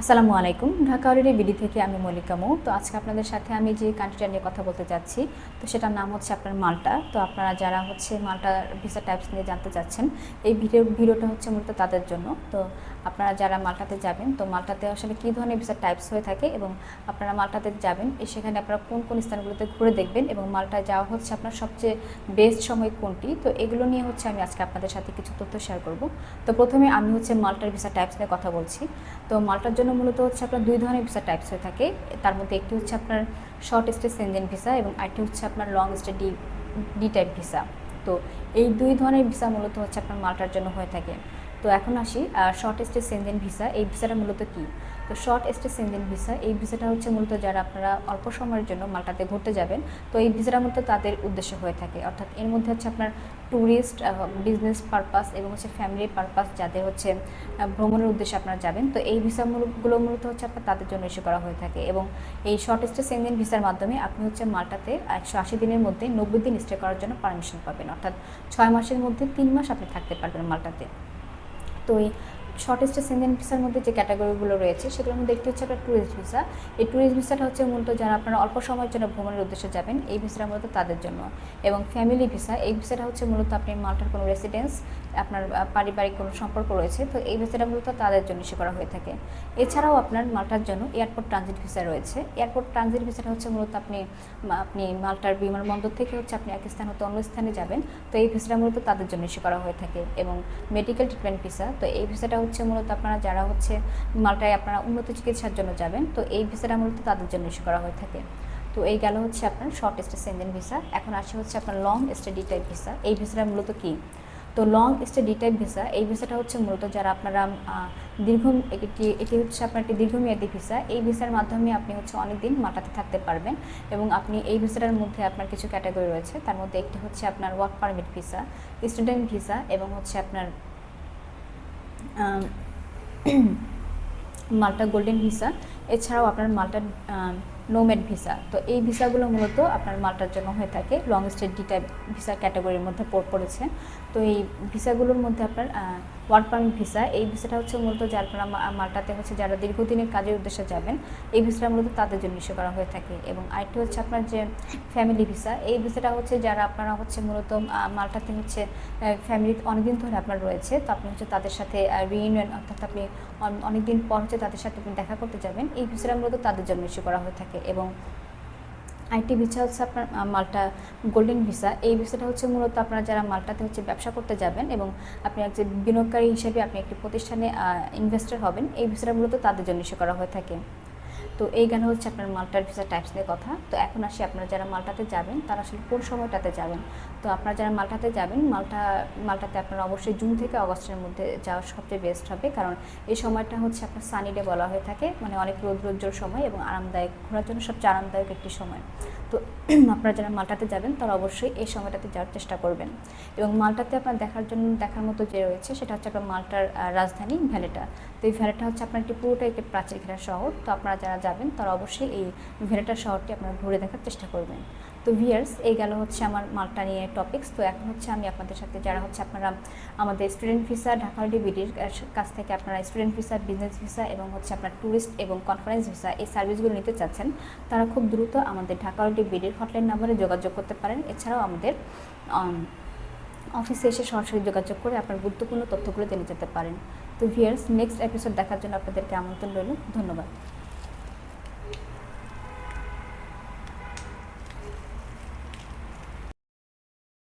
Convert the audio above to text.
আসসালামু আলাইকুম। Dhaka already BD থেকে আমি মল্লিকা মৌ। তো আজকে আপনাদের সাথে আমি যে কান্ট্রিটা নিয়ে কথা বলতে যাচ্ছি, তো সেটার নাম হচ্ছে আপনার মাল্টা। তো আপনারা যারা হচ্ছে মাল্টা ভিসা টাইপস নিয়ে জানতে চাচ্ছেন, এই ভিডিও, ভিডিওটা হচ্ছে মূলত তাদের জন্য। তো আপনারা যারা মাল্টাতে যাবেন, তো মাল্টাতে আসলে কী ধরনের ভিসা টাইপস হয়ে থাকে এবং আপনারা মাল্টাতে যাবেন সেখানে আপনারা কোন কোন স্থানগুলোতে ঘুরে দেখবেন এবং মাল্টায় যাওয়া হচ্ছে আপনার সবচেয়ে বেস্ট সময় কোনটি? তো এগুলো নিয়ে হচ্ছে আমি আজকে আপনাদের সাথে কিছু তথ্য শেয়ার করব। তো প্রথমে আমি হচ্ছে মাল্টার ভিসা টাইপস নিয়ে কথা বলছি। তো মাল্টার জন্য মূলত হচ্ছে আপনার দুই ধরনের ভিসা টাইপস হয়ে থাকে। তার মধ্যে একটি হচ্ছে আপনার শর্ট স্টে সেনজেন ভিসা এবং আরেকটি হচ্ছে আপনার long stay D D type visa তো এই দুই ধরনের ভিসা মূলত হচ্ছে আপনার মাল্টার জন্য হয়ে থাকে। তো এখন আসি শর্ট স্টে সেনজেন ভিসা এই ভিসাটা মূলত কী? তো শর্ট স্টে সেনজেন ভিসা এই ভিসাটা হচ্ছে মূলত যারা আপনারা অল্প সময়ের জন্য মাল্টাতে ঘুরতে যাবেন। তো এই ভিসাটা মূলত তাদের উদ্দেশ্য হয়ে থাকে। অর্থাৎ এর মধ্যে হচ্ছে আপনার ট্যুরিস্ট বিজনেস পারপাস এবং হচ্ছে ফ্যামিলি পারপাস যাদের হচ্ছে ভ্রমণের উদ্দেশ্যে আপনারা যাবেন। তো এই ভিসাগুলো মূলত হচ্ছে আপনার তাদের জন্য ইস্যু করা হয়ে থাকে এবং এই শর্ট স্টে সেনজেন ভিসার মাধ্যমে আপনি হচ্ছে মাল্টাতে একশো আশি দিনের মধ্যে নব্বই দিন স্টে করার জন্য পারমিশন পাবেন। অর্থাৎ ছয় মাসের মধ্যে তিন মাস আপনি থাকতে পারবেন মাল্টাতে। তো এই শর্ট স্টে সেনজেন ভিসার মধ্যে যে ক্যাটাগরিগুলো রয়েছে, সেগুলোর মধ্যে একটি হচ্ছে একটা ট্যুরিস্ট ভিসা এই ট্যুরিস্ট ভিসাটা হচ্ছে মূলত যারা আপনারা অল্প সময়ের জন্য ভ্রমণের উদ্দেশ্যে যাবেন, এই ভিসাটা মূলত তাদের জন্য। এবং ফ্যামিলি ভিসা এই ভিসাটা হচ্ছে মূলত আপনি মাল্টার কোনো রেসিডেন্স আপনার পারিবারিক কোনো সম্পর্ক রয়েছে, তো এই ভিসাটা মূলত তাদের জন্য ইস্যু করা হয়ে থাকে। এছাড়াও আপনার মাল্টার জন্য এয়ারপোর্ট ট্রানজিট ভিসা রয়েছে। এয়ারপোর্ট ট্রানজিট ভিসাটা হচ্ছে মূলত আপনি আপনি মাল্টার বিমানবন্দর থেকে হচ্ছে আপনি এক স্থান হতে অন্য স্থানে যাবেন, তো এই ভিসাটা মূলত তাদের জন্য ইস্যু করা হয়ে থাকে। এবং মেডিকেল ট্রিটমেন্ট ভিসা তো এই ভিসাটা হচ্ছে মূলত আপনারা যারা হচ্ছে মাল্টায় আপনারা উন্নত চিকিৎসার জন্য যাবেন, তো এই ভিসাটা মূলত তাদের জন্য ইস্যু করা হয়ে থাকে। তো এই গেল হচ্ছে আপনার শর্ট স্টে সেনজেন ভিসা। এখন আসে হচ্ছে আপনার long stay D type visa. এই ভিসাটা মূলত কী? তো long stay D type visa, এই ভিসাটা হচ্ছে মূলত যারা আপনারা দীর্ঘ, এটি এটি হচ্ছে আপনার একটি দীর্ঘমেয়াদী ভিসা। এই ভিসার মাধ্যমে আপনি হচ্ছে অনেক দিন মাটাতে থাকতে পারবেন এবং আপনি এই ভিসাটার মধ্যে আপনার কিছু ক্যাটাগরি রয়েছে। তার মধ্যে একটি হচ্ছে আপনার work permit visa student visa এবং হচ্ছে আপনার মাল্টা গোল্ডেন ভিসা এছাড়াও আপনার মাল্টা নোমেড ভিসা তো এই ভিসাগুলো মূলত আপনার মাল্টার জন্য হয়ে থাকে। Long stay D type visa ক্যাটাগরির মধ্যে পড়- পড়েছে। তো এই ভিসাগুলোর মধ্যে আপনার ওয়ার্ক পারমিট ভিসা এই ভিসাটা হচ্ছে মূলত যার আপনারা মাল্টাতে হচ্ছে যারা দীর্ঘদিনের কাজের উদ্দেশ্যে যাবেন, এই ভিসাটা মূলত তাদের জন্য ইস্যু করা হয়ে থাকে। এবং আরেকটি হচ্ছে আপনার যে ফ্যামিলি ভিসা এই ভিসাটা হচ্ছে যারা আপনারা হচ্ছে মূলত মাল্টাতে হচ্ছে ফ্যামিলি অনেকদিন ধরে আপনার রয়েছে। তো আপনি হচ্ছে তাদের সাথে রিইউনিয়ন অর্থাৎ আপনি অন- অনেকদিন পর হচ্ছে তাদের সাথে আপনি দেখা করতে যাবেন। এই ভিসাটা মূলত তাদের জন্য ইস্যু করা হয়ে থাকে এবং আইটি ভিসা হচ্ছে আপনার মাল্টা গোল্ডেন ভিসা এই ভিসাটা হচ্ছে মূলত আপনারা যারা মাল্টাতে হচ্ছে ব্যবসা করতে যাবেন এবং আপনি একজন বিনিয়োগকারী হিসেবে আপনি একটি প্রতিষ্ঠানে ইনভেস্টার হবেন, এই ভিসাটা মূলত তাদের জন্য ইস্যু করা হয়ে থাকে। তো এই গেল হচ্ছে আপনার মাল্টার ভিসা টাইপস নিয়ে কথা। তো এখন আসি আপনারা যারা মাল্টাতে যাবেন, তারা আসলে কোন সময়টাতে যাবেন? তো আপনারা যারা মাল্টাতে যাবেন, মাল্টা, মাল্টাতে আপনারা অবশ্যই জুন থেকে অগস্টের মধ্যে যাওয়া সবচেয়ে বেস্ট হবে। কারণ এই সময়টা হচ্ছে আপনার সানি ডে বলা হয়ে থাকে মানে অনেক রৌদ্রোজ্জ্বল সময় এবং আরামদায়ক, ঘোরার জন্য সবচেয়ে আরামদায়ক একটি সময়। তো আপনারা যারা মাল্টাতে যাবেন, তারা অবশ্যই এই সময়টাতে যাওয়ার চেষ্টা করবেন। এবং মাল্টাতে আপনার দেখার জন্য, দেখার মতো যে রয়েছে, সেটা হচ্ছে আপনার মাল্টার রাজধানী ভ্যালেটা। তো এই ভ্যালেটা হচ্ছে আপনার একটি পুরোটা একটি প্রাচীর ঘেরা শহর। তো আপনারা যারা যাবেন, তারা অবশ্যই এই ভ্যালেটা শহরটি আপনারা ঘুরে দেখার চেষ্টা করবেন। তো ভিয়ার্স এই গেল হচ্ছে আমার মালটা নিয়ে টপিক্স তো এখন হচ্ছে আমি আপনাদের সাথে, যারা হচ্ছে আপনারা আমাদের স্টুডেন্ট ভিসা ঢাকা ডিবিডির কাছ থেকে আপনারা স্টুডেন্ট ভিসা বিজনেস ভিসা এবং হচ্ছে আপনার ট্যুরিস্ট এবং কনফারেন্স ভিসা এই সার্ভিসগুলো নিতে চাচ্ছেন, তারা খুব দ্রুত আমাদের ঢাকা ডিবিডির হটলাইন নাম্বারে যোগাযোগ করতে পারেন। এছাড়াও আমাদের অফিসে এসে সরাসরি যোগাযোগ করে আপনার গুরুত্বপূর্ণ তথ্যগুলো জেনে যেতে পারেন। তো ভিয়ার্স নেক্সট এপিসোড দেখার জন্য আপনাদেরকে আমন্ত্রণ রইল। ধন্যবাদ।